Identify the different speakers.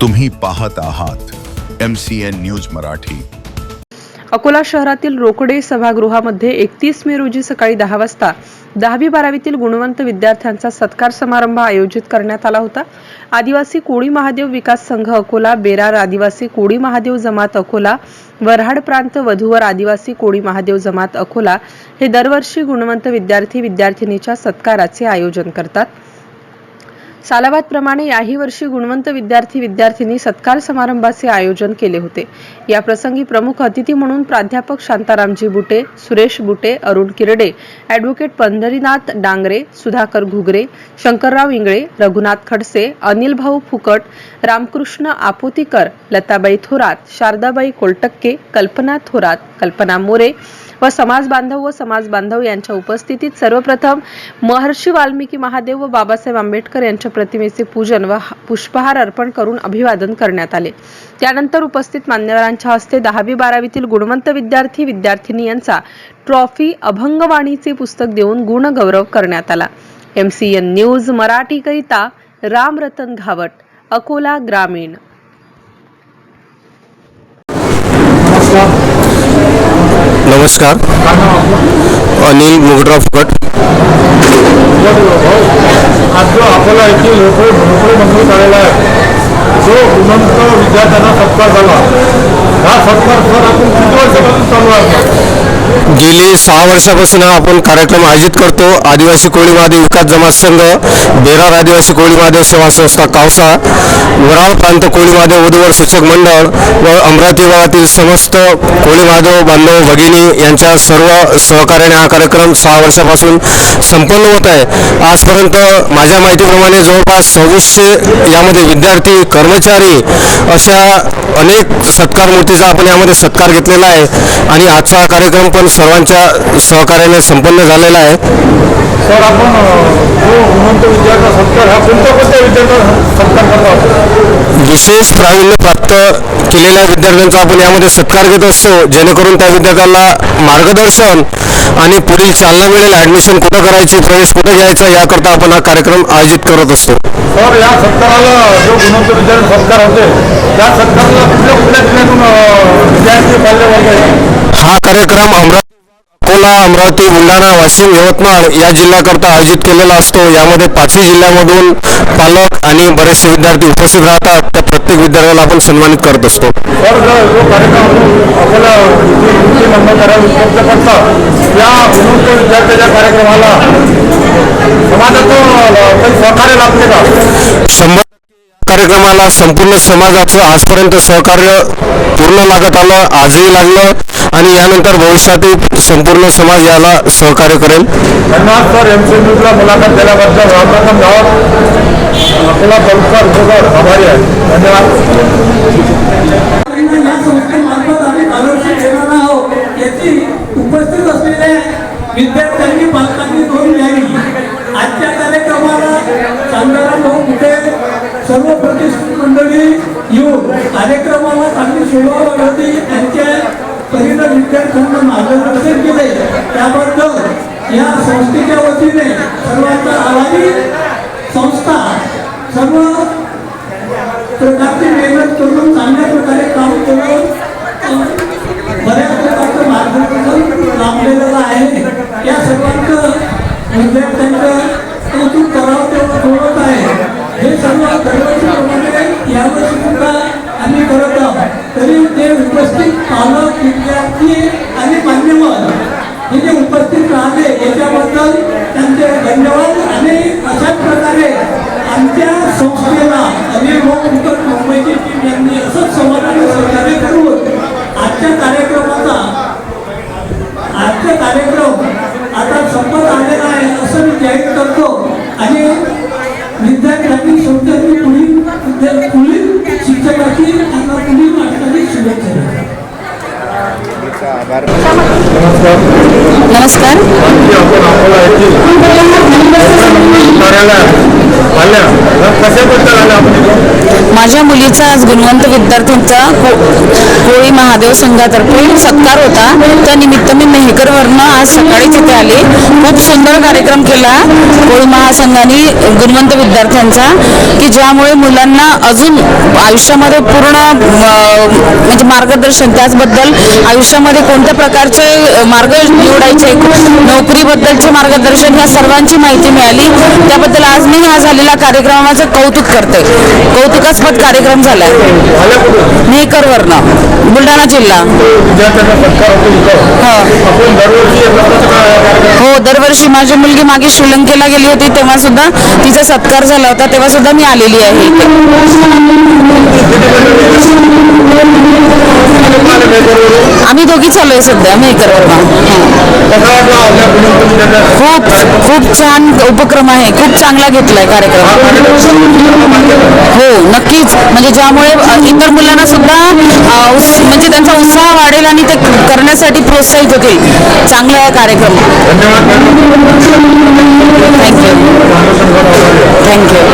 Speaker 1: तुम्ही पाहत आहात M C N news Marathi.
Speaker 2: Akola शहरातील रोकडे सभागृहामध्ये एकतीस मे रोजी सकाळी दहा वाजता दहावी बारावीतील गुणवंत विद्यार्थ्यांचा सत्कार समारंभ आयोजित करण्यात आला होता. आदिवासी कोळी महादेव विकास संघ अकोला बेरार आदिवासी कोळी महादेव जमात अकोला वऱ्हाड प्रांत वधूवर आदिवासी कोळी महादेव जमात अकोला हे दरवर्षी गुणवंत विद्यार्थी विद्यार्थिनीच्या सत्काराचे आयोजन करतात. सालाबादप्रमाणे याही वर्षी गुणवंत विद्यार्थी विद्यार्थिनी सत्कार समारंभाचे आयोजन केले होते. या प्रसंगी प्रमुख अतिथी म्हणून प्राध्यापक शांतारामजी बुटे सुरेश बुटे अरुण किरडे ॲडव्होकेट पंढरीनाथ डांगरे सुधाकर घुगरे शंकरराव इंगळे रघुनाथ खडसे अनिल भाऊ फुकट रामकृष्ण आपोतीकर लताबाई थोरात शारदाबाई कोलटक्के कल्पना थोरात कल्पना मोरे व समाज बांधव व समाज बांधव यांच्या उपस्थितीत सर्वप्रथम महर्षी वाल्मिकी महादेव व बाबासाहेब आंबेडकर यांच्या प्रतिमेचे पूजन व पुष्पहार अर्पण करून अभिवादन करण्यात आले. त्यानंतर उपस्थित मान्यवरांच्या हस्ते दहावी बारावीतील गुणवंत विद्यार्थी विद्यार्थिनी यांचा ट्रॉफी अभंगवाणीचे पुस्तक देऊन गुणगौरव करण्यात आला. एम सी एन न्यूज मराठीकरिता रामरतन घावट अकोला ग्रामीण.
Speaker 3: नमस्कार. अनिल मुगडराव फुकट.
Speaker 4: आज जो अकोला येथील नोकरी मंजूर झालेला आहे जो गुणवंत विद्यार्थ्यांना सत्कार झाला. हा सत्कार सर आपण किती वर्षापासून चालू आहे?
Speaker 3: गेली सहा वर्षापासून आपण कार्यक्रम आयोजित करतो. आदिवासी कोळी महादेव विकास जमात संघ बेरार आदिवासी कोळी महादेव सेवा संस्था कावसा वराळ प्रांत कोळी महादेव वधूवर सूचक मंडळ व अमरावती भागातील समस्त कोळी महादेव बांधव भगिनी यांच्या सर्व सहकार्याने हा कार्यक्रम सहा वर्षापासून संपन्न होत आहे. आजपर्यंत माझ्या माहितीप्रमाणे जवळपास सव्वीसशे यामध्ये विद्यार्थी कर्मचारी अशा अनेक सत्कार मूर्तीचा आपण यामध्ये सत्कार घेतलेला आहे. आणि आजचा हा कार्यक्रम पण सर्वांच्या सहकार्याने संपन्न झालेला आहे.
Speaker 4: सर आपण जो गुणवंत विद्यार्थ्यांचा सत्कार हा कोणत्या कोणत्या विद्यार्थ्यांचा सत्कार करतो आपण?
Speaker 3: विशेष प्रावीण्य प्राप्त केलेल्या विद्यार्थ्यांचा आपण यामध्ये सत्कार घेत असतो जेणेकरून त्या विद्यार्थ्याला मार्गदर्शन आणि पुढील चालना मिळेल ॲडमिशन कुठं करायची प्रवेश कुठं घ्यायचा याकरता आपण हा कार्यक्रम आयोजित करत असतो.
Speaker 4: सर या सत्काराला जो गुणवंत विद्यार्थी सत्कार होते त्या सत्काराला कुठल्या कुठल्या जिल्ह्यातून विद्यार्थी पाल्यवर्ग आहे
Speaker 3: हा कार्यक्रम अकोला अमरावती बुलढाणा वाशिम यवतमाळ या जिल्ह्याकरता आयोजित केलेला असतो. यामध्ये पाचही जिल्ह्यामधून पालक आणि बरेचसे विद्यार्थी उपस्थित राहतात. त्या प्रत्येक विद्यार्थ्याला आपण सन्मानित करत असतो. शंभर कार्यक्रमाला संपूर्ण समाजाचं आजपर्यंत सहकार्य पूर्ण लागत आलं. आजही लागलं. आणि यानंतर भविष्यातही संपूर्ण समाज याला सहकार्य करेल.
Speaker 4: धन्यवाद सर. एम सी न्यूजला मुलाखत दिल्याबद्दल रामप्रथम गावात आपला आभारी आहे. धन्यवाद.
Speaker 5: त्याबद्दल या संस्थेच्या वतीने सर्वांचा आभारी संस्था सर्व प्रकारची मेहनत करून चांगल्या प्रकारे काम करून बऱ्याच प्रकारचं मार्गदर्शन लाभलेलं आहे. या सर्वांचं विद्यार्थ्यांचं कौतुक करावं तेवढं बोलत आहे. हे सर्व दरवर्षीप्रमाणे यावर्षी सुद्धा आम्ही करत आहोत. तरी ते उपस्थित पालक विद्यार्थी प्रकारे आमच्या संस्थेला अनिल भाऊ मुंबईची टीम यांनी असंच समाजाने सहकार्य करून आजच्या कार्यक्रमाचा आजचा कार्यक्रम आता संपत आलेला आहे असं मी जाहीर करतो. आणि विद्यार्थ्यांनी संस्थेची
Speaker 6: नमस्कार.
Speaker 4: कशाबद्दल आले आपण
Speaker 6: माझ्या मुलीचा आज गुणवंत विद्यार्थ्यांचा कोळी महादेव संघातर्फे सत्कार होता. त्या निमित्त मी मेहकरवरनं आज सकाळी तिथे आले. खूप सुंदर कार्यक्रम केला कोळी महासंघाने गुणवंत विद्यार्थ्यांचा की ज्यामुळे मुलांना अजून आयुष्यामध्ये पूर्ण म्हणजे मार्गदर्शन त्याचबद्दल आयुष्यामध्ये कोणत्या प्रकारचे मार्ग निवडायचे नोकरीबद्दलचे मार्गदर्शन ह्या सर्वांची माहिती मिळाली. त्याबद्दल आज मी हा झालेला कार्यक्रमाचं कौतुक करते. कौतुकास्पद कार्यक्रम झालाय. मेहकरवरनं बुलढाणा जिल्हा. हो. हो दरवर्षी माझी मुलगी मागे श्रीलंकेला गेली होती तेव्हा सुद्धा तिचा सत्कार झाला होता तेव्हा सुद्धा मी आलेली आहे आम्ही दोघी चालू आहे सध्या मेकर
Speaker 4: कसा हो.
Speaker 6: खूप खूप छान उपक्रम आहे खूप चांगला घेतलाय कार्यक्रम
Speaker 4: कार्यक्रम.
Speaker 6: हो नक्कीच. म्हणजे ज्यामुळे इतर मुलांना सुद्धा म्हणजे त्यांचा उत्साह वाढेल आणि ते करण्यासाठी प्रोत्साहित होतील. चांगला आहे कार्यक्रम. Thank you thank you